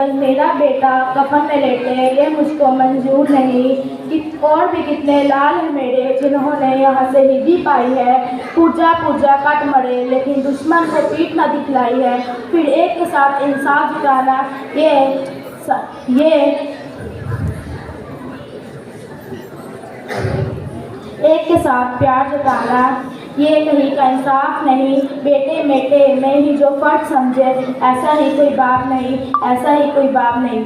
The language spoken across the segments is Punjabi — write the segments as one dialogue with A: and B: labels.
A: بس میرا بیٹا کفن میں لیٹے یہ مجھ کو منظور نہیں۔ اور بھی کتنے لال ہیں میرے جنہوں نے یہاں سے ندی پائی ہے۔ پوجا پوجا کٹ مرے لیکن دشمن سے پیٹ نہ دکھلائی ہے۔ پھر ایک کے ساتھ انصاف جتانا، یہ یہ ایک کے ساتھ پیار جتانا۔ یہ کہیں کا انصاف نہیں۔ بیٹے بیٹے میں ہی جو فرد سمجھے، ایسا ہی کوئی باپ نہیں، ایسا ہی کوئی باپ نہیں۔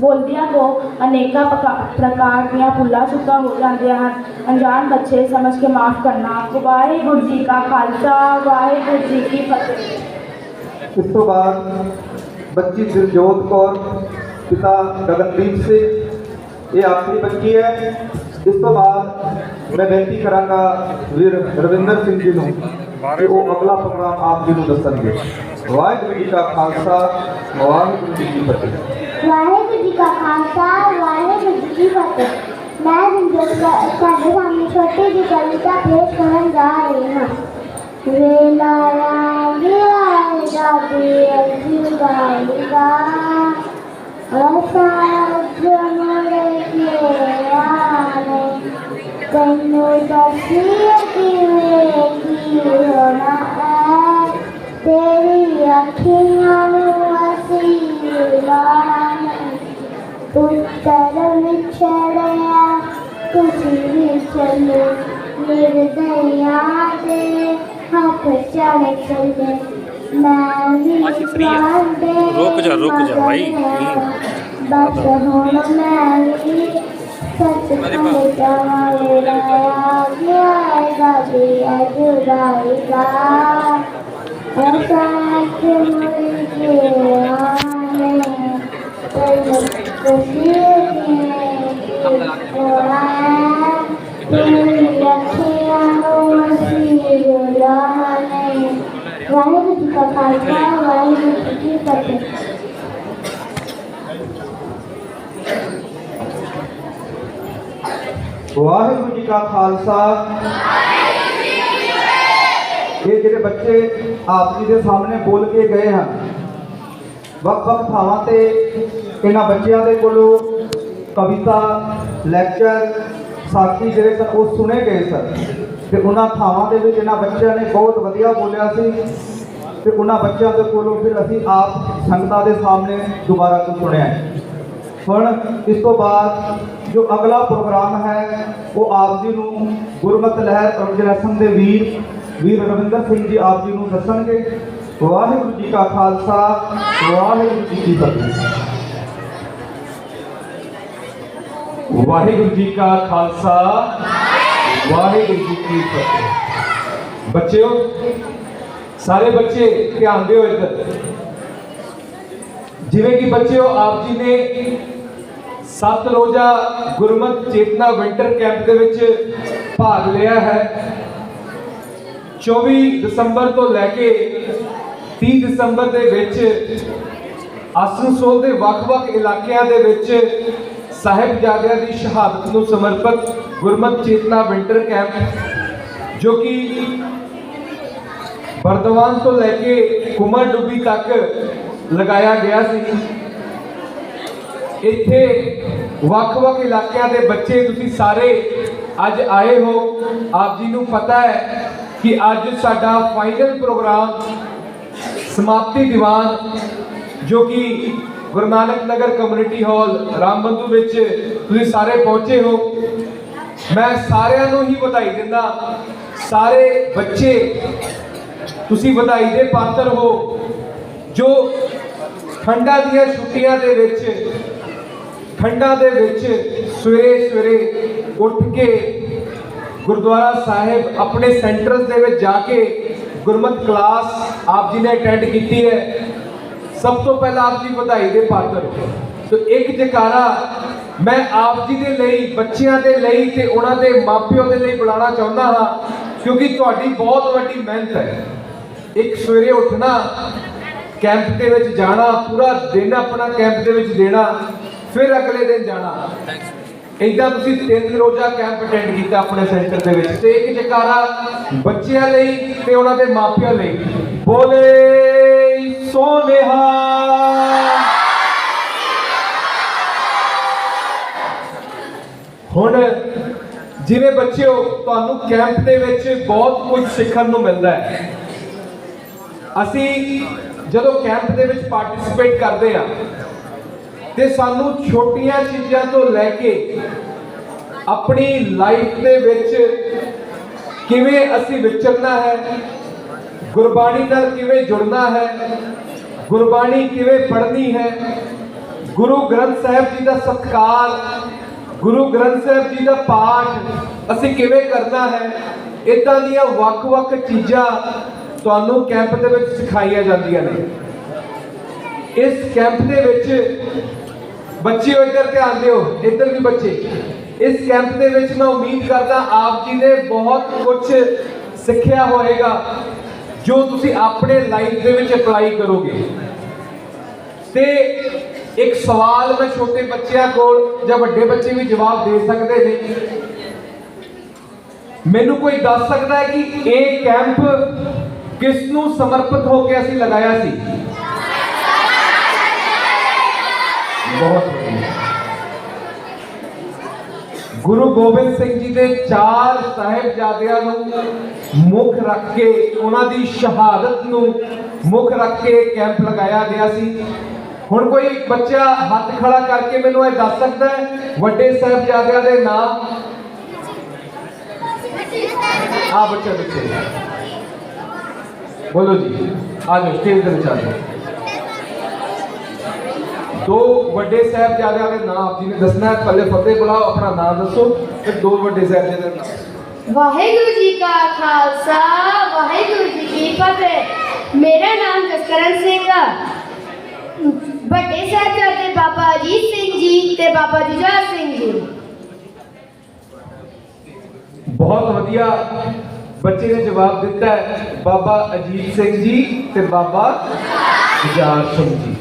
A: بولدیا کو انیک پرکار ہو جاتی ہیں انجان بچے، سمجھ کے معاف کرنا۔
B: واحر جی کا خالصہ واحد جی اس پتا گگن یہ آخری بچی ہے۔ ਇਸ ਤੋਂ ਬਾਅਦ ਮੈਂ ਬੇਨਤੀ ਕਰਾਂਗਾ ਵੀਰ ਰਵਿੰਦਰ ਸਿੰਘ ਜੀ ਨੂੰ ਕਿ ਉਹ ਅਗਲਾ ਪ੍ਰੋਗਰਾਮ ਆਪ ਜੀ ਨੂੰ ਦੱਸਣਗੇ ਵਾਹਿਗੁਰੂ ਜੀ ਕਾ ਖਾਲਸਾ ਵਾਹਿਗੁਰੂ ਜੀ ਕੀ ਫਤਿਹ
C: ਵਾਹਿਗੁਰੂ ਜੀ ਕਾ ਖਾਲਸਾ ਵਾਹਿਗੁਰੂ ਜੀ ਕੀ ਫਤਿਹ ਮੈਂ ਰੰਜੋਤ ਤੁਹਾਡੇ ਸਾਹਮਣੇ ਛੋਟੀ ਜਿਹੀ ਕਵਿਤਾ ਪੇਸ਼ ਕਰਨ ਜਾ ਰਹੀ ਹਾਂ ਵੇਲਾ ਆ ਗਿਆ ਜਾਦੀ ਅਜੀ ਗਾਇਗਾ ਅਸਾਜ ਮੋੜੇ ਕੇ ਆਨੇ ਤੈਨੂੰ ਦੱਸੀ ਕਿਵੇਂ ਕੀ ਹੋਣਾ ਹੈ ਤੇਰੀ ਅੱਖੀਆਂ ਨੂੰ ਅਸੀਂ ਲਾਣੇ ਪੁੱਤਰ ਵਿਛੜਿਆ ਤੁਸੀਂ ਵੀ ਚੱਲੋ ਨਿਰਦਇਆ ਦੇ ਹੱਥ ਵੀ
D: ਮਾਸੀ free ਆ। ਰੁਕ ਜਾ, ਰੁਕ ਜਾ ਬਾਈ।
C: ਬਸ ਹੁਣ ਮੈਂ ਵੀ ਸੱਚ ਕਹੇ ਜਾਵਾਂ ਰਾਇਆ ਗਿਆ ਜੀ ਅਜੁਰਾਏਗਾ ਐਸਾ ਕਿ ਮੁਰੀ ਕੇ ਆਨੇ ਤੈਨੂੰ ਖੁਸ਼ੀ ਤੇਰੀ ਅੱਖੀਆਂ ਨੂੰ ਵਾਹਿਗੁਰੂ ਜੀ ਕਾ ਖਾਲਸਾ। ਵਾਹਿਗੁਰੂ ਜੀ ਕੀ ਫਤਿਹ
B: ਵਾਹਿਗੁਰੂ ਜੀ ਕਾ ਖਾਲਸਾ ਇਹ ਜਿਹੜੇ ਬੱਚੇ ਆਪ ਜੀ ਦੇ ਸਾਹਮਣੇ ਬੋਲ ਕੇ ਗਏ ਹਨ, ਵੱਖ-ਵੱਖ ਥਾਵਾਂ ਤੇ ਇਹਨਾਂ ਬੱਚਿਆਂ ਦੇ ਕੋਲੋਂ ਕਵਿਤਾ ਲੈਕਚਰ ਸਾਥੀ ਜਿਹੜੇ ਸਨ, ਉਹ ਸੁਣੇ ਗਏ ਸਨ। ਤੇ ਉਹਨਾਂ ਥਾਵਾਂ ਦੇ ਵਿੱਚ ਇਹਨਾਂ ਬੱਚਿਆਂ ਨੇ ਬਹੁਤ ਵਧੀਆ ਬੋਲਿਆ ਸੀ। ਤੇ ਉਹਨਾਂ ਬੱਚਿਆਂ ਦੇ ਕੋਲੋਂ ਫਿਰ ਅਸੀਂ ਆਪ ਸੰਗਤਾਂ ਦੇ ਸਾਹਮਣੇ ਦੁਬਾਰਾ ਤੋਂ ਸੁਣਿਆ। ਹੁਣ ਇਸ ਤੋਂ ਬਾਅਦ ਜੋ ਅਗਲਾ ਪ੍ਰੋਗਰਾਮ ਹੈ, ਉਹ ਆਪ ਜੀ ਨੂੰ ਗੁਰਮਤਿ ਲਹਿਰ ਆਰਗੇਨਾਈਜੇਸ਼ਨ ਦੇ ਵੀਰ ਵੀਰ ਰਵਿੰਦਰ ਸਿੰਘ ਜੀ ਆਪ ਜੀ ਨੂੰ ਦੱਸਣਗੇ। ਵਾਹਿਗੁਰੂ ਜੀ ਕਾ ਖਾਲਸਾ, ਵਾਹਿਗੁਰੂ ਜੀ ਕੀ ਫਤਿਹ।
E: ਵਾਹਿਗੁਰੂ ਜੀ ਕਾ ਖਾਲਸਾ। ਵਾਹਿਗੁਰੂ ਜੀ ਕੀ ਫਤਿਹ। ਬੱਚਿਓ, ਸਾਰੇ ਬੱਚੇ ਧਿਆਨ ਦਿਓ ਇੱਧਰ। ਜਿਵੇਂ ਕਿ ਬੱਚਿਓ, ਆਪ ਜੀ ਨੇ ਸੱਤ ਰੋਜ਼ਾ ਗੁਰਮਤ ਚੇਤਨਾ ਵਿੰਟਰ ਕੈਂਪ ਦੇ ਵਿੱਚ ਭਾਗ ਲਿਆ ਹੈ। 24 ਦਸੰਬਰ ਤੋਂ ਲੈ ਕੇ 30 ਦਸੰਬਰ ਦੇ ਵਿੱਚ ਆਸਨਸੋਲ ਦੇ ਵੱਖ-ਵੱਖ ਇਲਾਕਿਆਂ ਦੇ ਵਿੱਚ ਸਾਹਿਬਜ਼ਾਦਿਆਂ ਦੀ ਸ਼ਹਾਦਤ ਨੂੰ ਸਮਰਪਿਤ ਗੁਰਮਤ ਚੇਤਨਾ ਵਿੰਟਰ ਕੈਂਪ, ਜੋ ਕਿ ਵਰਦਵਾਨ ਤੋਂ ਲੈ ਕੇ ਕੁਮਰ ਡੁੱਬੀ ਤੱਕ ਲਗਾਇਆ ਗਿਆ ਸੀ। ਇੱਥੇ ਵੱਖ-ਵੱਖ ਇਲਾਕਿਆਂ ਦੇ ਬੱਚੇ ਤੁਸੀਂ ਸਾਰੇ ਅੱਜ ਆਏ ਹੋ। ਆਪ ਜੀ ਨੂੰ ਪਤਾ ਹੈ ਕਿ ਅੱਜ ਸਾਡਾ ਫਾਈਨਲ ਪ੍ਰੋਗਰਾਮ ਸਮਾਪਤੀ ਦੀਵਾਨ, ਜੋ ਕਿ ਗੁਰੂ ਨਾਨਕ ਨਗਰ ਕਮਿਊਨਿਟੀ ਹਾਲ ਰਾਮਬੰਧੂ ਵਿੱਚ ਤੁਸੀਂ ਸਾਰੇ ਪਹੁੰਚੇ ਹੋ। ਮੈਂ ਸਾਰਿਆਂ ਨੂੰ ਹੀ ਵਧਾਈ ਦਿੰਦਾ। ਸਾਰੇ ਬੱਚੇ, ਤੁਸੀਂ ਵਧਾਈ ਦੇ ਪਾਤਰ ਹੋ, ਜੋ ਠੰਡਾਂ ਦੀਆਂ ਛੁੱਟੀਆਂ ਦੇ ਵਿੱਚ, ਠੰਡਾਂ ਦੇ ਵਿੱਚ ਸਵੇਰੇ ਸਵੇਰੇ ਉੱਠ ਕੇ ਗੁਰਦੁਆਰਾ ਸਾਹਿਬ ਆਪਣੇ ਸੈਂਟਰਸ ਦੇ ਵਿੱਚ ਜਾ ਕੇ ਗੁਰਮਤ ਕਲਾਸ ਆਪ ਜੀ ਨੇ ਅਟੈਂਡ ਕੀਤੀ ਹੈ। ਸਭ ਤੋਂ ਪਹਿਲਾਂ ਆਪ ਜੀ ਵਧਾਈ ਦੇ ਪਾਤਰ ਹੋ। ਸੋ ਇੱਕ ਜਕਾਰਾ ਮੈਂ ਆਪ ਜੀ ਦੇ ਲਈ, ਬੱਚਿਆਂ ਦੇ ਲਈ ਤੇ ਉਹਨਾਂ ਦੇ ਮਾਪਿਆਂ ਦੇ ਲਈ ਬੁਲਾਉਣਾ ਚਾਹੁੰਦਾ ਹਾਂ, ਕਿਉਂਕਿ ਤੁਹਾਡੀ ਬਹੁਤ ਵੱਡੀ ਮਿਹਨਤ ਹੈ। ਇੱਕ ਸਵੇਰੇ ਉੱਠਣਾ, ਕੈਂਪ ਦੇ ਵਿੱਚ ਜਾਣਾ, ਪੂਰਾ ਦਿਨ ਆਪਣਾ ਕੈਂਪ ਦੇ ਵਿੱਚ ਦੇਣਾ, ਫਿਰ ਅਗਲੇ ਦਿਨ ਜਾਣਾ। ਇਦਾਂ ਤੁਸੀਂ ਤਿੰਨ ਰੋਜ਼ਾ ਕੈਂਪ ਅਟੈਂਡ ਕੀਤਾ ਆਪਣੇ ਸੈਂਟਰ ਦੇ ਵਿੱਚ। ਤੇ ਇੱਕ ਜਕਾਰਾ ਬੱਚਿਆਂ ਲਈ ਤੇ ਉਹਨਾਂ ਦੇ ਮਾਪਿਆਂ ਲਈ। ਬੋਲੇ! ਸੋਨੇਹਾ। ਹੁਣ ਜਿਵੇਂ ਬੱਚਿਓ, ਤੁਹਾਨੂੰ ਕੈਂਪ ਦੇ ਵਿੱਚ ਬਹੁਤ ਕੁਝ ਸਿੱਖਣ ਨੂੰ ਮਿਲਦਾ ਹੈ। ਅਸੀਂ ਜਦੋਂ ਕੈਂਪ ਦੇ ਵਿੱਚ ਪਾਰਟਿਸਿਪੇਟ ਕਰਦੇ ਆ ਤੇ ਸਾਨੂੰ ਛੋਟੀਆਂ ਚੀਜ਼ਾਂ ਤੋਂ ਲੈ ਕੇ ਆਪਣੀ ਲਾਈਫ ਦੇ ਵਿੱਚ ਕਿਵੇਂ ਅਸੀਂ ਵਿਚਰਨਾ ਹੈ, ਗੁਰਬਾਣੀ ਨਾਲ ਕਿਵੇਂ ਜੁੜਨਾ ਹੈ ਗੁਰਬਾਣੀ ਕਿਵੇਂ ਪੜ੍ਹਨੀ ਹੈ? ਗੁਰੂ ਗ੍ਰੰਥ ਸਾਹਿਬ ਜੀ ਦਾ ਸਤਕਾਰ, ਗੁਰੂ ਗ੍ਰੰਥ ਸਾਹਿਬ ਜੀ ਦਾ ਪਾਠ ਅਸੀਂ ਕਿਵੇਂ ਕਰਨਾ ਹੈ? ਇਦਾਂ ਦੀਆਂ ਵੱਖ-ਵੱਖ ਚੀਜ਼ਾਂ ਤੁਹਾਨੂੰ ਕੈਂਪ ਦੇ ਵਿੱਚ ਸਿਖਾਈਆਂ ਜਾਂਦੀਆਂ ਨੇ। ਇਸ ਕੈਂਪ ਦੇ ਵਿੱਚ ਬੱਚਿਓ, ਇੱਧਰ ਧਿਆਨ ਦਿਓ, ਇੱਧਰ ਵੀ ਬੱਚੇ। ਇਸ ਕੈਂਪ ਦੇ ਵਿੱਚ ਮੈਂ ਉਮੀਦ ਕਰਦਾ ਆਪ ਜੀ ਨੇ ਬਹੁਤ ਕੁਝ ਸਿੱਖਿਆ ਹੋਵੇਗਾ ਜੋ ਤੁਸੀਂ ਆਪਣੇ ਲਾਈਫ ਦੇ ਵਿੱਚ ਅਪਲਾਈ ਕਰੋਗੇ। ਤੇ ਇੱਕ ਸਵਾਲ ਮੈਂ ਛੋਟੇ ਬੱਚਿਆਂ ਕੋਲ ਜਾਂ ਵੱਡੇ ਬੱਚੇ ਵੀ ਜਵਾਬ ਦੇ ਸਕਦੇ ਨੇ। ਮੈਨੂੰ ਕੋਈ ਦੱਸ ਸਕਦਾ ਹੈ ਕਿ ਇਹ ਕੈਂਪ ਕਿਸ ਨੂੰ ਸਮਰਪਿਤ ਹੋ ਕੇ ਅਸੀਂ ਲਗਾਇਆ ਸੀ? ਬਹੁਤ ਵਧੀਆ ਗੁਰੂ ਗੋਬਿੰਦ ਸਿੰਘ ਜੀ ਦੇ ਚਾਰ ਸਾਹਿਬਜ਼ਾਦਿਆਂ ਨੂੰ ਮੁੱਖ ਰੱਖ ਕੇ, ਉਹਨਾਂ ਦੀ ਸ਼ਹਾਦਤ ਨੂੰ ਮੁੱਖ ਰੱਖ ਕੇ ਕੈਂਪ ਲਗਾਇਆ ਗਿਆ ਸੀ। ਹੁਣ ਕੋਈ ਬੱਚਾ ਹੱਥ ਖੜਾ ਕਰਕੇ ਮੈਨੂੰ ਇਹ ਦੱਸ ਸਕਦਾ ਹੈ? ਵੱਡੇ ਸਾਹਿਬਜ਼ਾਦਿਆਂ ਦੇ ਨਾਮ? ਆ ਬੱਚਾ ਬੱਚੇ ਬੋਲੋ ਜੀ। ਆ ਜਾਓ ਸਟੇਜ ਤੇ ਵਿਚਾਰ ਦੋ ਵੱਡੇ ਸਾਹਿਬਜ਼ਾਦਿਆਂ ਦੇ ਨਾਮ ਆਪ ਜੀ ਨੇ ਦੱਸਣਾ ਹੈ। ਪਹਿਲੇ ਫਤਿਹ ਬੁਲਾਓ ਆਪਣਾ ਨਾਮ ਦੱਸੋ ਫਿਰ ਦੋ ਵੱਡੇ ਸਾਹਿਬਜ਼ਾਦਿਆਂ ਦੇ ਨਾਮ
D: ਵਾਹਿਗੁਰੂ ਜੀ ਕਾ ਖਾਲਸਾ ਵਾਹਿਗੁਰੂ ਜੀ ਕੀ ਫਤਿਹ। ਮੇਰਾ ਨਾਮ ਜਸਕਰਨ ਸਿੰਘ ਆ। ਵੱਡੇ ਸਾਹਿਬਜ਼ਾਦੇ ਬਾਬਾ ਅਜੀਤ ਸਿੰਘ ਜੀ ਤੇ ਬਾਬਾ ਜੁਝਾਰ ਸਿੰਘ ਜੀ।
E: ਬਹੁਤ ਵਧੀਆ ਬੱਚੇ ਨੇ ਜਵਾਬ ਦਿੱਤਾ ਹੈ। ਬਾਬਾ ਅਜੀਤ ਸਿੰਘ ਜੀ ਤੇ ਬਾਬਾ ਜੁਝਾਰ ਸਿੰਘ ਜੀ।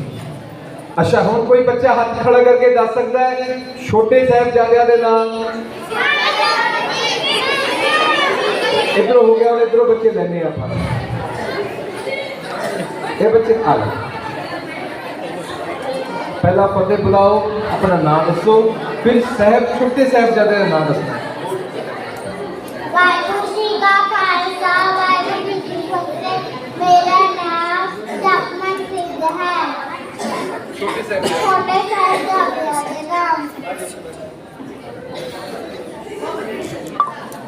E: ਅੱਛਾ, ਹੁਣ ਕੋਈ ਬੱਚਾ ਹੱਥ ਖੜਾ ਕਰਕੇ ਦੱਸ ਸਕਦਾ ਹੈ? ਛੋਟੇ ਸਾਹਿਬਜ਼ਾਦਿਆਂ ਦੇ ਨਾਮ ਇਧਰੋਂ ਹੋ ਗਿਆ, ਹੁਣ ਇਧਰੋਂ ਬੱਚੇ ਲੈਣੇ ਆਪਾਂ। ਇਹ ਬੱਚੇ ਆ ਗਏ। ਪਹਿਲਾਂ ਫਤਿਹ ਬੁਲਾਓ, ਆਪਣਾ ਨਾਮ ਦੱਸੋ, ਫਿਰ ਸਾਹਿਬ, ਛੋਟੇ ਸਾਹਿਬਜ਼ਾਦਿਆਂ ਦਾ ਨਾਮ ਦੱਸੋ
C: ਵਾਹਿਗੁਰੂ ਜੀ ਕਾ ਖਾਲਸਾ ਵਾਹਿਗੁਰੂ ਜੀ ਕੀ ਫਤਿਹ ਮੇਰਾ ਨਾਮ ਜਪਮਨ ਸਿੰਘ ਹੈ
E: ਛੋਟੇ ਸਾਹਿਬ
C: ਛੋਟੇ ਸਾਹਿਬਜ਼ਾਦਿਆਂ ਦੇ ਨਾਮ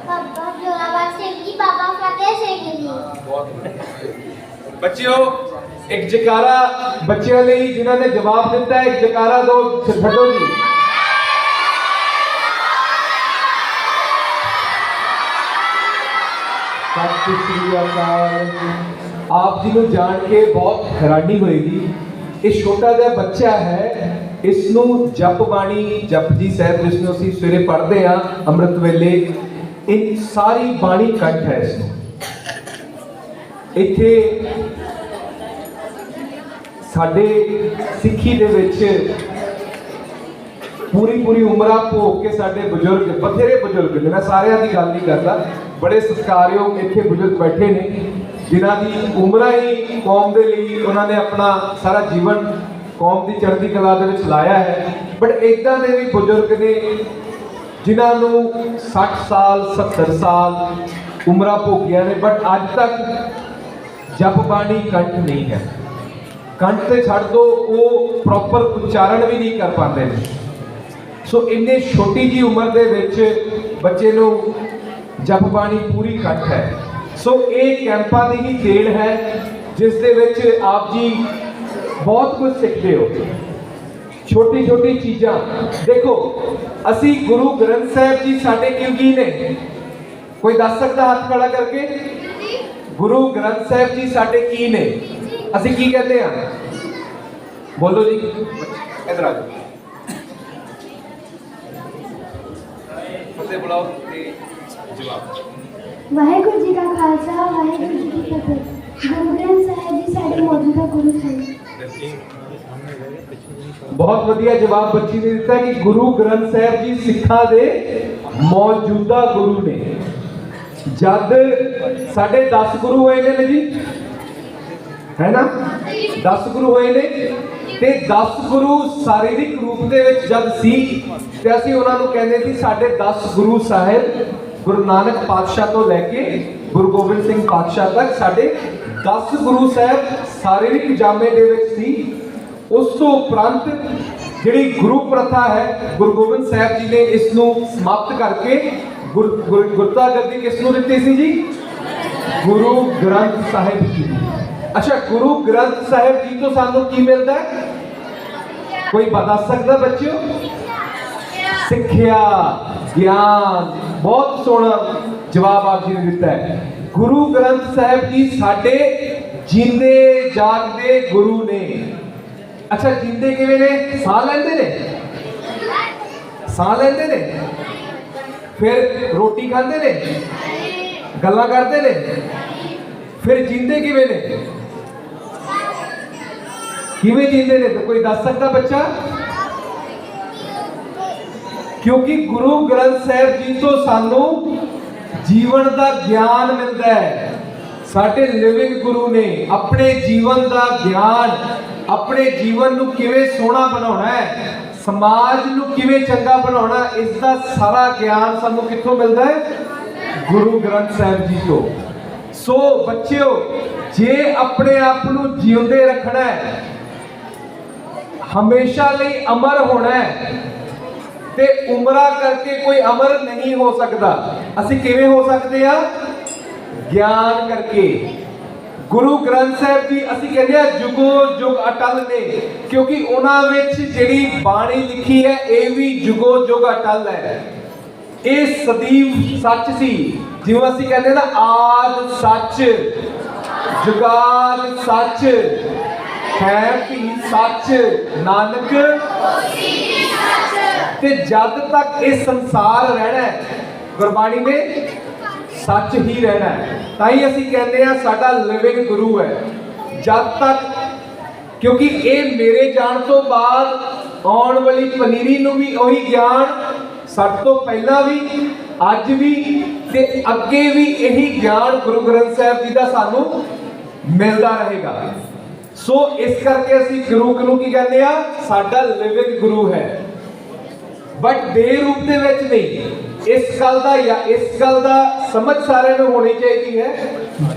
C: ਬਾਬਾ ਜੋਰਾਵਰ ਸਿੰਘ ਜੀ ਬਾਬਾ ਫਤਿਹ ਸਿੰਘ ਜੀ
E: ਬੱਚਿਓ ਇੱਕ ਜਕਾਰਾ ਬੱਚਿਆਂ ਲਈ ਜਿਨ੍ਹਾਂ ਨੇ ਜਵਾਬ ਦਿੱਤਾ ਹੈ ਇੱਕ ਜਕਾਰਾ ਦੋ ਛੱਡੋ ਜੀ ਸਤਿ ਸ੍ਰੀ ਅਕਾਲ ਆਪ ਜੀ ਨੂੰ ਜਾਣ ਕੇ ਬਹੁਤ ਹੈਰਾਨੀ ਹੋਏਗੀ ਇਹ ਛੋਟਾ ਜਿਹਾ ਬੱਚਾ ਹੈ ਇਸ ਨੂੰ ਜਪ ਬਾਣੀ ਜਪਜੀ ਸਾਹਿਬ ਜਿਸ ਨੂੰ ਅਸੀਂ ਸਵੇਰੇ ਪੜ੍ਹਦੇ ਆ ਅੰਮ੍ਰਿਤ ਵੇਲੇ, ਇਹ ਸਾਰੀ ਬਾਣੀ ਕੰਠ ਹੈ ਇਸ ਨੂੰ ਇੱਥੇ ਸਾਡੇ ਸਿੱਖੀ ਦੇ ਵਿੱਚ ਪੂਰੀ ਪੂਰੀ ਉਮਰਾਂ ਭੋਗ ਕੇ ਸਾਡੇ ਬਜ਼ੁਰਗ, ਬਥੇਰੇ ਬਜ਼ੁਰਗ ਨੇ, ਮੈਂ ਸਾਰਿਆਂ ਦੀ ਗੱਲ ਨਹੀਂ ਕਰਦਾ, ਬੜੇ ਸਤਿਕਾਰਯੋਗ ਇੱਥੇ ਬਜ਼ੁਰਗ ਬੈਠੇ ਨੇ। ਜਿਨ੍ਹਾਂ ਦੀ ਉਮਰਾਂ ਹੀ ਕੌਮ ਦੇ ਲਈ ਉਹਨਾਂ ਨੇ ਆਪਣਾ ਸਾਰਾ ਜੀਵਨ ਕੌਮ ਦੀ ਚੜ੍ਹਦੀ ਕਲਾ ਦੇ ਵਿੱਚ ਲਾਇਆ ਹੈ। ਬਟ ਇਦਾਂ ਦੇ ਵੀ ਬਜ਼ੁਰਗ ਨੇ ਜਿਨ੍ਹਾਂ ਨੂੰ 60 ਸਾਲ 70 ਸਾਲ ਉਮਰਾਂ ਭੋਗੀਆਂ ਨੇ ਬਟ ਅੱਜ ਤੱਕ ਜਪ ਬਾਣੀ ਕੰਠ ਨਹੀਂ ਹੈ। ਕੰਠ ਤੇ ਛੱਡ ਦੋ, ਉਹ ਪ੍ਰੋਪਰ ਉਚਾਰਨ ਵੀ ਨਹੀਂ ਕਰ ਪਾਉਂਦੇ ਨੇ। ਸੋ ਇੰਨੇ ਛੋਟੀ ਜੀ ਉਮਰ ਦੇ ਵਿੱਚ ਬੱਚੇ ਨੂੰ ਜਪ ਬਾਣੀ ਪੂਰੀ ਕੰਠ ਹੈ। ਸੋ ਇਹ ਕੈਂਪਾਂ ਦੀ ਹੀ ਦੇਣ ਹੈ, ਜਿਸ ਦੇ ਵਿੱਚ ਆਪ ਜੀ ਬਹੁਤ ਕੁਝ ਸਿੱਖਦੇ ਹੋ। ਛੋਟੀ ਛੋਟੀ ਚੀਜ਼ਾਂ। ਦੇਖੋ, ਅਸੀਂ ਗੁਰੂ ਗ੍ਰੰਥ ਸਾਹਿਬ ਜੀ ਸਾਡੇ ਕਿਉਂ ਨੇ? ਕੋਈ ਦੱਸ ਸਕਦਾ ਹੱਥ ਖੜਾ ਕਰਕੇ? ਗੁਰੂ ਗ੍ਰੰਥ ਸਾਹਿਬ ਜੀ ਸਾਡੇ ਕੀ ਨੇ? ਅਸੀਂ ਕੀ ਕਹਿੰਦੇ ਆ ਬੋਲੋ ਜੀ। ਇਧਰ ਆ ਜਾਓ। ਫਤਿਹ ਬੁਲਾਓ ਤੇ ਜਵਾਬ
C: ਵਾਹਿਗੁਰੂ ਜੀ ਕਾ ਖਾਲਸਾ, ਵਾਹਿਗੁਰੂ ਜੀ ਕੀ ਫਤਿਹ। ਗੁਰੂ ਗ੍ਰੰਥ ਸਾਹਿਬ ਜੀ ਸਾਡੇ ਮੌਜੂਦਾ ਗੁਰੂ ਹਨ
E: ਬਹੁਤ ਵਧੀਆ ਜਵਾਬ ਬੱਚੀ ਨੇ ਦਿੱਤਾ ਕਿ ਗੁਰੂ ਗ੍ਰੰਥ ਸਾਹਿਬ ਜੀ ਸਿੱਖਾਂ ਦੇ ਮੌਜੂਦਾ ਗੁਰੂ ਨੇ। ਜਦ ਸਾਡੇ 10 ਗੁਰੂ ਹੋਏ ਨੇ ਜੀ, ਹੈ ਨਾ? 10 ਗੁਰੂ ਹੋਏ ਨੇ ਤੇ 10 ਗੁਰੂ ਸਰੀਰਿਕ ਰੂਪ ਦੇ ਵਿੱਚ ਜਦ ਸੀ, ਤੇ ਅਸੀਂ ਉਹਨਾਂ ਨੂੰ ਕਹਿੰਦੇ ਸੀ ਸਾਡੇ 10 ਗੁਰੂ ਸਾਹਿਬ ਗੁਰੂ ਨਾਨਕ ਪਾਤਸ਼ਾਹ ਤੋਂ ਲੈ ਕੇ ਗੁਰੂ ਗੋਬਿੰਦ ਸਿੰਘ ਪਾਤਸ਼ਾਹ ਤੱਕ ਸਾਡੇ 10 ਗੁਰੂ ਸਾਹਿਬ ਸਰੀਰਿਕ ਜਾਮੇ ਦੇ ਵਿੱਚ ਸੀ। ਉਸ ਤੋਂ ਉਪਰੰਤ ਜਿਹੜੀ ਗੁਰੂ ਪ੍ਰਥਾ ਹੈ, ਗੁਰੂ ਗੋਬਿੰਦ ਸਾਹਿਬ ਜੀ ਨੇ ਇਸ ਨੂੰ ਸਮਾਪਤ ਕਰਕੇ ਗੁਰ- ਗੁਰਤਾ ਗੱਦੀ ਕਿਸ ਨੂੰ ਦਿੱਤੀ ਸੀ ਜੀ? ਗੁਰੂ ਗ੍ਰੰਥ ਸਾਹਿਬ ਜੀ ਅੱਛਾ, ਗੁਰੂ ਗ੍ਰੰਥ ਸਾਹਿਬ ਜੀ ਤੋਂ ਸਾਨੂੰ ਕੀ ਮਿਲਦਾ ਹੈ? ਕੋਈ ਬਤਾ ਸਕਦਾ ਬੱਚਿਓ? ਸਿੱਖਿਆ ਗਿਆਨ, ਬਹੁਤ ਸੋਹਣਾ ਜਵਾਬ ਆਪ ਜੀ ਨੇ ਦਿੱਤਾ ਹੈ। ਗੁਰੂ ਗ੍ਰੰਥ ਸਾਹਿਬ ਜੀ ਸਾਡੇ ਜਿੰਦੇ ਜਾਗਦੇ ਗੁਰੂ ਨੇ। ਅੱਛਾ, ਜਿੰਦੇ ਕਿਵੇਂ ਨੇ? ਸਾਹ ਲੈਂਦੇ ਨੇ? ਸਾਹ ਲੈਂਦੇ ਨੇ? ਫਿਰ ਰੋਟੀ ਖਾਂਦੇ ਨੇ? ਗੱਲਾਂ ਕਰਦੇ ਨੇ? ਫਿਰ ਜਿੰਦੇ ਕਿਵੇਂ ਨੇ? ਕਿਵੇਂ ਜਿੰਦੇ ਨੇ? ਤਾਂ ਕੋਈ ਦੱਸ ਸਕਦਾ ਬੱਚਾ? ਕਿਉਂਕਿ ਗੁਰੂ ਗ੍ਰੰਥ ਸਾਹਿਬ ਜੀ ਤੋਂ ਸਾਨੂੰ ਜੀਵਨ ਦਾ ਗਿਆਨ ਮਿਲਦਾ ਹੈ। ਸਾਡੇ ਲਿਵਿੰਗ ਗੁਰੂ ਨੇ ਆਪਣੇ ਜੀਵਨ ਦਾ ਗਿਆਨ, ਆਪਣੇ ਜੀਵਨ ਨੂੰ ਕਿਵੇਂ ਸੋਹਣਾ ਬਣਾਉਣਾ ਹੈ, ਸਮਾਜ ਨੂੰ ਕਿਵੇਂ ਚੰਗਾ ਬਣਾਉਣਾ, ਇਸ ਦਾ ਸਾਰਾ ਗਿਆਨ ਸਾਨੂੰ ਕਿੱਥੋਂ ਮਿਲਦਾ ਹੈ? ਗੁਰੂ ਗ੍ਰੰਥ ਸਾਹਿਬ ਜੀ ਤੋਂ। ਸੋ ਬੱਚਿਓ, ਜੇ ਆਪਣੇ ਆਪ ਨੂੰ ਜਿਉਂਦੇ ਰੱਖਣਾ ਹੈ, ਹਮੇਸ਼ਾ ਲਈ ਅਮਰ ਹੋਣਾ ਹੈ ਤੇ ਉਮਰਾ ਕਰਕੇ ਕੋਈ ਅਮਰ ਨਹੀਂ ਹੋ ਸਕਦਾ। ਅਸੀਂ ਕਿਵੇਂ ਹੋ ਸਕਦੇ ਆ? ਗਿਆਨ ਕਰਕੇ। ਗੁਰੂ ਗ੍ਰੰਥ ਸਾਹਿਬ ਜੀ, ਅਸੀਂ ਕਹਿੰਦੇ ਆ, ਜੁਗੋ ਜੁਗ ਅਟਲ ਨੇ, ਕਿਉਂਕਿ ਉਹਨਾਂ ਵਿੱਚ ਜਿਹੜੀ ਬਾਣੀ ਲਿਖੀ ਹੈ, ਇਹ ਵੀ ਜੁਗੋ ਜੁਗ ਅਟਲ ਹੈ। ਇਹ ਸਦੀਵ ਸੱਚ ਸੀ, ਜਿਵੇਂ ਅਸੀਂ ਕਹਿੰਦੇ ਨਾ, ਆਦ ਸੱਚ, ਜੁਗਾਦ ਸੱਚ, ਹੈ ਵੀ ਸੱਚ, ਨਾਨਕ ਤੇ ਜਦ ਤੱਕ ਇਹ ਸੰਸਾਰ ਰਹਿਣਾ ਹੈ, ਗੁਰਬਾਣੀ ਨੇ ਸੱਚ ਹੀ ਰਹਿਣਾ ਹੈ ਤਾਂ ਹੀ ਅਸੀਂ ਕਹਿੰਦੇ ਆ ਸਾਡਾ ਲਿਵਿੰਗ ਗੁਰੂ ਹੈ। ਜਦ ਤੱਕ, ਕਿਉਂਕਿ ਇਹ ਮੇਰੇ ਜਾਣ ਤੋਂ ਬਾਅਦ ਆਉਣ ਵਾਲੀ ਪਨੀਰੀ ਨੂੰ ਵੀ ਉਹੀ ਗਿਆਨ ਸਭ ਤੋਂ ਪਹਿਲਾਂ ਵੀ, ਅੱਜ ਵੀ ਤੇ ਅੱਗੇ ਵੀ ਇਹੀ ਗਿਆਨ ਗੁਰੂ ਗ੍ਰੰਥ ਸਾਹਿਬ ਜੀ ਦਾ ਸਾਨੂੰ ਮਿਲਦਾ ਰਹੇਗਾ। ਸੋ ਇਸ ਕਰਕੇ ਅਸੀਂ ਗੁਰੂ ਨੂੰ ਕੀ ਕਹਿੰਦੇ ਆ ਸਾਡਾ ਲਿਵਿੰਗ ਗੁਰੂ ਹੈ। ਬਟ ਦੇ ਰੂਪ ਦੇ ਵਿੱਚ ਨਹੀਂ। ਇਸ ਗੱਲ ਦਾ ਜਾਂ ਇਸ ਗੱਲ ਦਾ ਸਮਝ ਸਾਰਿਆਂ ਨੂੰ ਹੋਣੀ ਚਾਹੀਦੀ ਹੈ।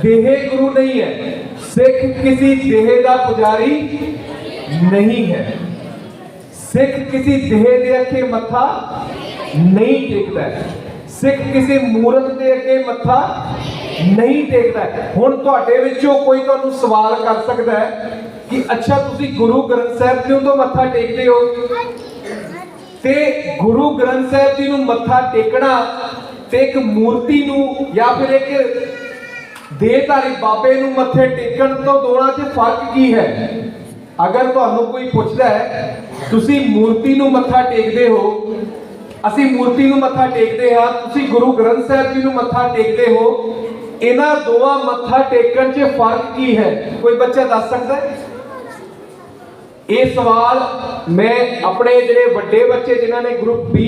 E: ਦੇਹ ਗੁਰੂ ਨਹੀਂ ਹੈ। ਸਿੱਖ ਕਿਸੇ ਦੇਹ ਦਾ ਪੁਜਾਰੀ ਨਹੀਂ ਹੈ। ਸਿੱਖ ਕਿਸੇ ਦੇਹ ਦੇ ਅੱਗੇ ਮੱਥਾ ਨਹੀਂ ਟੇਕਦਾ ਸਿੱਖ ਕਿਸੇ ਮੂਰਤ ਦੇ ਅੱਗੇ ਮੱਥਾ ਨਹੀਂ ਟੇਕਦਾ ਹੁਣ ਤੁਹਾਡੇ ਵਿੱਚੋਂ ਕੋਈ ਤੁਹਾਨੂੰ ਸਵਾਲ ਕਰ ਸਕਦਾ ਹੈ ਕਿ ਅੱਛਾ, ਤੁਸੀਂ ਗੁਰੂ ਗ੍ਰੰਥ ਸਾਹਿਬ ਕਿਉਂ ਤੋਂ ਮੱਥਾ ਟੇਕਦੇ ਹੋ? ਤੇ ਗੁਰੂ ਗ੍ਰੰਥ ਸਾਹਿਬ ਜੀ ਨੂੰ ਮੱਥਾ ਟੇਕਣਾ ਤੇ ਇੱਕ ਮੂਰਤੀ ਨੂੰ ਜਾਂ ਫਿਰ ਇੱਕ ਦੇਹਧਾਰੀ ਬਾਬੇ ਨੂੰ ਮੱਥੇ ਟੇਕਣ ਤੋਂ ਦੋਨਾਂ 'ਚ ਫ਼ਰਕ ਕੀ ਹੈ? ਅਗਰ ਤੁਹਾਨੂੰ ਕੋਈ ਪੁੱਛਦਾ ਹੈ, ਤੁਸੀਂ ਮੂਰਤੀ ਨੂੰ ਮੱਥਾ ਟੇਕਦੇ ਹੋ, ਅਸੀਂ ਮੂਰਤੀ ਨੂੰ ਮੱਥਾ ਟੇਕਦੇ ਹਾਂ, ਤੁਸੀਂ ਗੁਰੂ ਗ੍ਰੰਥ ਸਾਹਿਬ ਜੀ ਨੂੰ ਮੱਥਾ ਟੇਕਦੇ ਹੋ, ਇਹਨਾਂ ਦੋਵਾਂ ਮੱਥਾ ਟੇਕਣ 'ਚ ਫ਼ਰਕ ਕੀ ਹੈ? ਕੋਈ ਬੱਚਾ ਦੱਸ ਸਕਦਾ ਹੈ? ਇਹ ਸਵਾਲ ਮੈਂ ਆਪਣੇ ਜਿਹੜੇ ਵੱਡੇ ਬੱਚੇ ਜਿਨ੍ਹਾਂ ਨੇ ਗਰੁੱਪ B